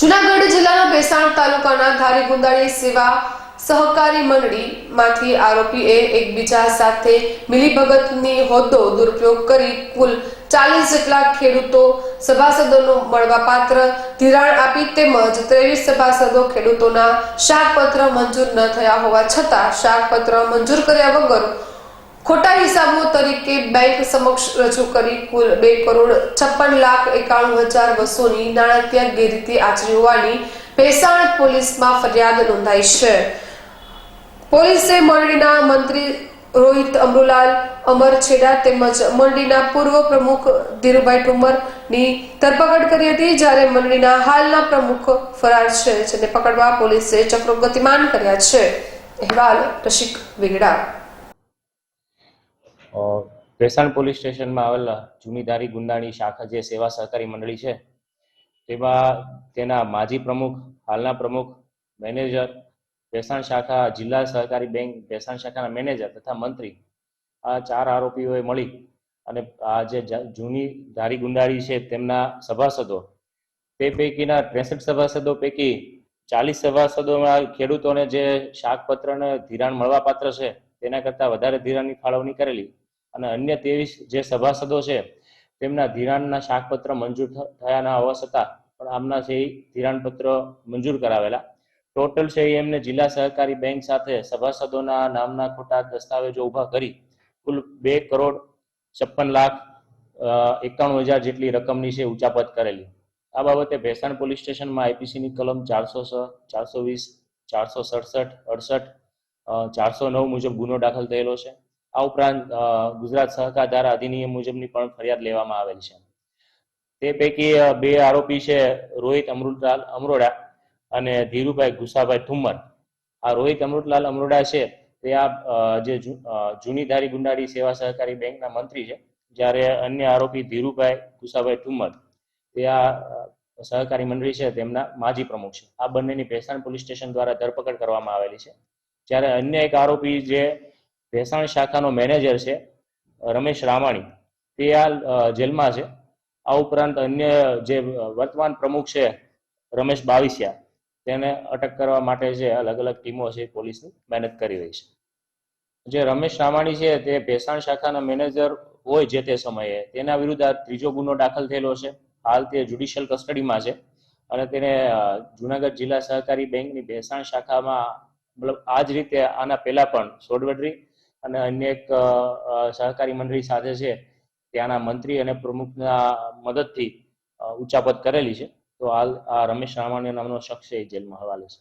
જુનાગઢ જિલ્લાના ભેસાણ તાલુકાના ધારી ગુંદાળી સેવા સહકારી મંડળીમાંથી આરોપીએ એકબીજા સાથે મિલીભગતની હોદ્દો દુરુપયોગ કરી કુલ ચાલીસ જેટલા ખેડૂતો સભાસદોનો મળવાપાત્ર ધિરાણ આપી તેમજ ત્રેવીસ સભાસદો ખેડૂતોના શાકપત્ર મંજૂર ન થયા હોવા છતાં શાકપત્ર મંજૂર કર્યા વગર ખોટા હિસાબો તરીકે બેંક સમક્ષ રજૂ કરી કુલ બે કરોડ છપ્પન લાખ એકાણું હજાર બસોની નાણાકીય ગેરરીતિ આચરી હોવાની ભેસાણ પોલીસમાં ફરિયાદ નોંધાઈ છે. પોલીસે મંડળીના મંત્રી રોહિત અમરુલાલ અમર છેડા તેમજ મંડળીના પૂર્વ પ્રમુખ ધીરુભાઈ ઠુમરની ધરપકડ કરી હતી જ્યારે મંડળીના હાલના પ્રમુખ ફરાર છે, જેને પકડવા પોલીસે ચક્રો ગતિમાન કર્યા છે. અહેવાલ રશિક વેગડા. ભેસાણ પોલીસ સ્ટેશનમાં આવેલા જુમીદારી ગુંદાણી શાખા જે સેવા સહકારી મંડળી છે, તેમાં તેના માજી પ્રમુખ, હાલના પ્રમુખ, મેનેજર, ભેસાણ શાખા જિલ્લા સહકારી બેંક, ભેસાણ શાખાના મેનેજર તથા મંત્રી આ ચાર આરોપીઓએ મળી અને આ જે જૂની ધારી ગુંડાળી છે તેમના સભાસદો, તે પૈકીના ત્રેસઠ સભાસદો પૈકી ચાલીસ સભાસદોમાં ખેડૂતોને જે શાકપત્રને ધિરાણ મળવાપાત્ર છે, તેના કરતાં વધારે ધિરાણની ફાળવણી કરેલી. અને અન્ય ત્રેવીસ જે સભાસદો છે, તેમના ધિરાણના શાકપત્ર મંજૂર થયા ના હોવા છતાં પણ આમના છે ધિરાણપત્ર મંજૂર કરાવેલા. ટોટલ છે એમને જિલ્લા સહકારી બેંક સાથે સભાસદોના નામના ખોટા દસ્તાવેજો ઊભા કરી કુલ બે કરોડ છપ્પન લાખ એકાણું હજાર જેટલી રકમની છે ઉચાપત કરેલી. આ બાબતે ભેસાણ પોલીસ સ્ટેશનમાં આઈપીસીની કલમ ચારસો છ ચારસો વીસ, ચારસો સડસઠ, અડસઠ ચારસો નવ મુજબ ગુનો દાખલ થયેલો છે. આ ઉપરાંત ગુજરાત સહકાર ધારા અધિનિયમ મુજબની પણ ફરિયાદ લેવામાં આવેલ છે. તે પૈકી બે આરોપી છે, રોહિત અમૃતલાલ અમરોડા અને ધીરુભાઈ ગુસાભાઈ ઠુમ્મર. આ રોહિત અમૃતલાલ અમરોડા છે, તે આ જે જૂની ધારી ગુંડાળી સેવા સહકારી બેંકના મંત્રી છે, જ્યારે અન્ય આરોપી ધીરુભાઈ ગુસાભાઈ ઠુમ્મર, તે આ સહકારી મંડળી છે, તેમના માજી પ્રમુખ છે. આ બંનેની ભેસાણ પોલીસ સ્ટેશન દ્વારા ધરપકડ કરવામાં આવેલી છે. જ્યારે અન્ય એક આરોપી જે ભેસાણ શાખાનો મેનેજર છે, રમેશ રામાણી. તે હાલ જેલમાં છે. આ ઉપરાંત અન્ય જે વર્તમાન પ્રમુખ છે, રમેશ બાવીસિયા, તેને અટક કરવા માટે જે અલગ અલગ ટીમો છે, પોલીસની મહેનત કરી રહી છે. જે રમેશ રામાણી છે, તે ભેસાણ શાખાના મેનેજર હોય જે તે સમયે. તેના વિરુદ્ધ આ ત્રીજો ગુનો દાખલ થયેલો છે. હાલ તે જ્યુડિશિયલ કસ્ટડીમાં છે અને તેને જુનાગઢ જિલ્લા સહકારી બેંકની ભેસાણ શાખામાં, મતલબ આ જ રીતે આના પહેલા પણ સોડવડરી અને અન્ય એક સહકારી મંડળી સાથે છે, ત્યાંના મંત્રી અને પ્રમુખના મદદથી ઉચ્ચાપત કરેલી છે. તો હાલ આ રમેશ રામાણી નામનો શખ્સ એ જેલમાં હવાલે છે.